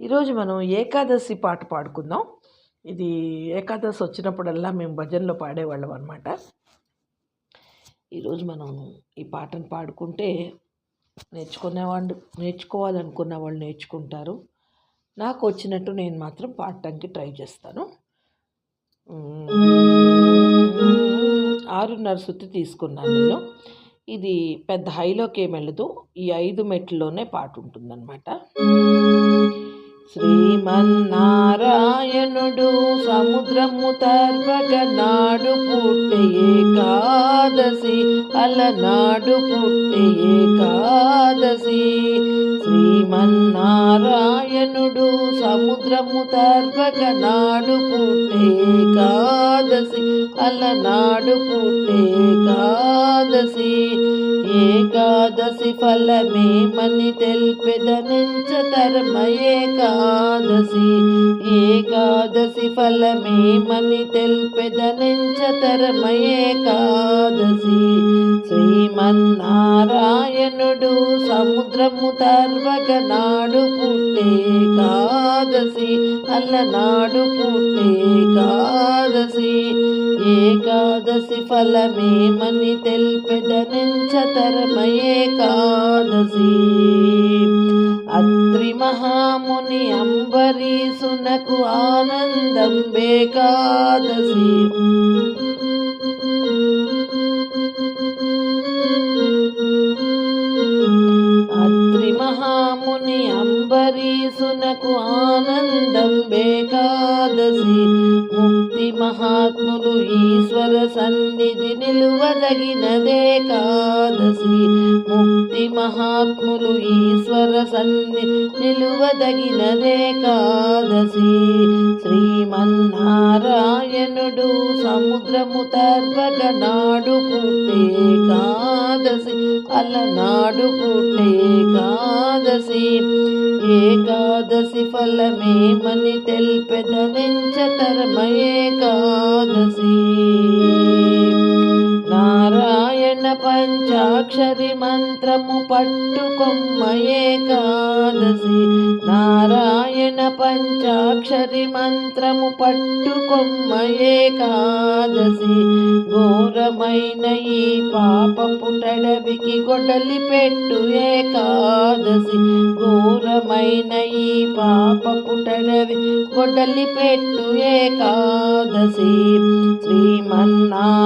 ఈరోజు మనం ఏకాదశి పాట పాడుకుందాం. ఇది ఏకాదశి వచ్చినప్పుడల్లా మేము భజనలో పాడేవాళ్ళం అనమాట ఈరోజు మనం ఈ పాటను పాడుకుంటే నేర్చుకునేవాళ్ళు నేర్చుకోవాలనుకున్న వాళ్ళు నేర్చుకుంటారు. నాకు వచ్చినట్టు నేను మాత్రం పాడటానికి ట్రై చేస్తాను. ఆరున్నర సుత్తి తీసుకున్నాను నేను. ఇది పెద్ద హైలోకి ఏం వెళ్ళదు. ఈ ఐదు మెట్లలోనే పాట ఉంటుందన్నమాట. శ్రీమన్నారాయణుడు సముద్రము తర్వక నాడు పుట్టి ఏకాదశి అలనాడు పుట్టి ఏకాదశి. శ్రీమన్నారాయణుడు సముద్రము తర్వక నాడు పుట్టి ఏకాదశి అలనాడు పుట్టే ఏకాదశి ఏకాదశి. ఫలమేమని తెల్పెదనించ ధర్మ ఏకాదశి. ఏకాదశి ఫలమేమని తెల్పెదనించ ధర్మ ఏకాదశి. శ్రీమన్నారాయణుడు సముద్రము తర్వగ నాడు కా ఏకాదశి అల్లనాడు పుట్టే ఏకాదశి. ఫలమేమని తెల్పెదనించతరమ ఏకాదశి. అత్రి మహాముని అంబరీసునకు ఆనందం బేకాదశి. ఈశ్వర సన్నిధి నిలువదగినదే కాదసి. ముక్తి మహాత్ములు ఈశ్వర సన్నిధి నిలువదగినదే కాదసి. నారాయణుడు సముద్రము తర్వక నాడు పుట్టే కాదసి అలనాడు పుట్టే కాదసి ఏకాదశి ఫలమేమని తెల్పెదనించతరమ కాదసి నారాయణ పంచాక్షరి మంత్రము పట్టుకొమ్మయే కాదసి నారాయణ పంచాక్షరి మంత్రము పట్టుకొమ్మ ఏకాదశి. ఘోరమైన ఈ పాప పుటడవికి గొడలి పెట్టు ఏకాదశి. ఘోరమైన ఈ పాప పుటడవి గొడలి పెట్టు ఏకాదశి. శ్రీమన్నారాయణుడు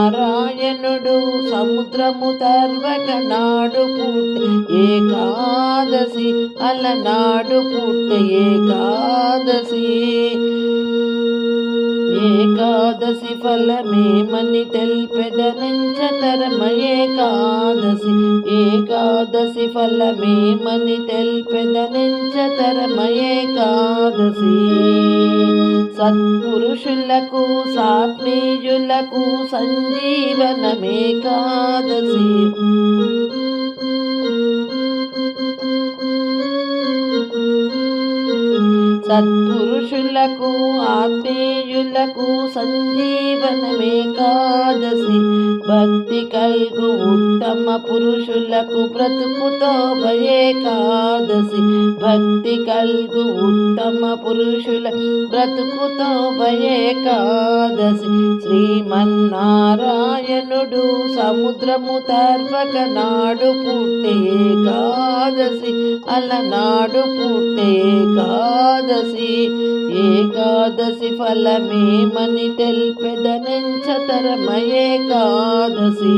సముద్రము తర్వక నాడు పుట్టి ఏకాదశి. అలనాడు పుట్టి ఏకాదశి ఏకాదశి ఫలమేమని తెల్పెదనించతరమ ఏకాదశి. ఏకాదశి ఫలమేమని తెల్పెదనించతరమ ఏకాదశి. సత్పురుషులకు సాత్మీయులకు సంజీవనమేకాదశి. సత్పురుషులకు ఆత్మీయులకు సంజీవనమేకాదశి భక్తి కల్గు ఉత్తమ పురుషులకు బ్రతుకుతో భయేకాదశి భక్తి కల్గు ఉత్తమ పురుషుల బ్రతుకుతో భయేకాదశి శ్రీమన్నారాయణుడు సముద్రము తర్వక నాడు పుట్టే కాదసి. అలనాడు పుట్టే కాదసి. ఏకాదశి ఏకాదశి ఫలమేమని తెల్పెదనించతరమ ఏకాదశి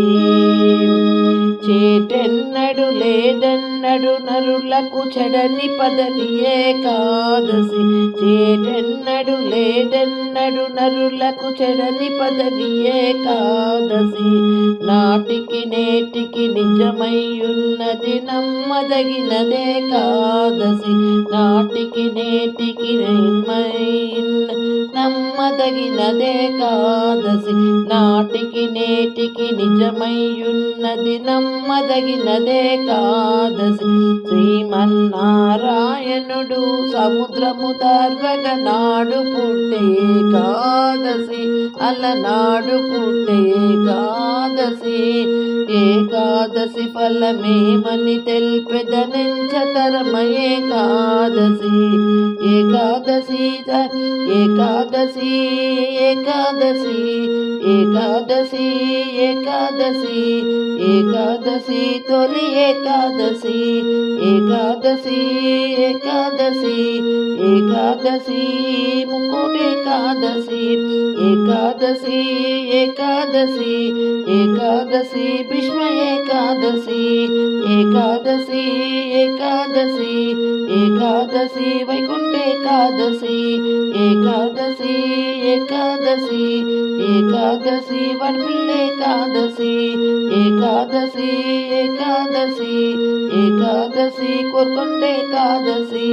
చేటెన్నడు లేదన్నడు నరులకు చెడని పదవియే కాదసి చేటెన్నడు లేదన్నడు నరులకు చెడని పదవియే కాదసి నాటికి నేటికి నిజమయ్యున్నది నమ్మదగినదే కాదసి నాటికి నేటికి నమ్మదగినదే కాదసి నాటికి నేటికి నిజమయ్యున్నది నమ్మ నమ్మదగినదే కాదసి. శ్రీమన్నారాయణుడు సముద్రము దర్వగ నాడు పుట్టే కాదసి. అలనాడు పుట్టే కాదసి. ఏకాదశి ఫలమేమని తెల్పెదనెంచతరమయే కాదసి. ఏకాదశి ఏకాదశి ఏకాదశి ఏకాదశి ఏకాదశి ఏకాదశి ఏకాదశి తొలి ఏకాదశి ఏకాదశి ఏకాదశి ఏకాదశి ముకుటేకాదశి ఏకాదశి ఏకాదశి ఏకాదశి భీష్మ ఏకాదశి ఏకాదశి ఏకాదశి ఏకాదశి వైకుంఠ ఏకాదశి ఏకాదశి ఏకాదశి ఏకాదశి వడ్పిల్ల ఏకాదశి ఏకాదశి ఏకాదశి ఏకాదశి కొరకొండ ఏకాదశి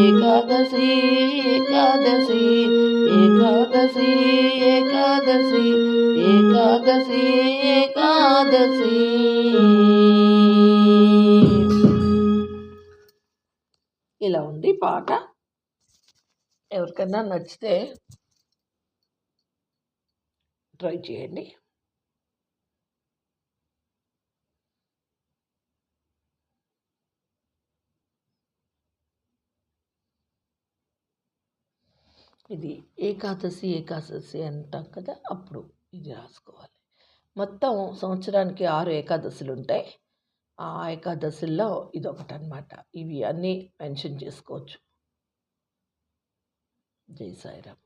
ఏకాదశి ఏకాదశి ఏకాదశి ఏకాదశి ఏకాదశి ఏకాదశి. ఇలా ఉంది పాట. ఎవరికైనా నచ్చితే ట్రై చేయండి. ఇది ఏకాదశి ఏకాదశి అంటాం కదా అప్పుడు ఇది రాసుకోవాలి. మొత్తం సంవత్సరానికి ఆరు ఏకాదశులు ఉంటాయి. ఆ ఏకాదశుల్లో ఇది ఒకటి అనమాట ఇవి అన్నీ మెన్షన్ చేసుకోవచ్చు. జై సాయిరామ్.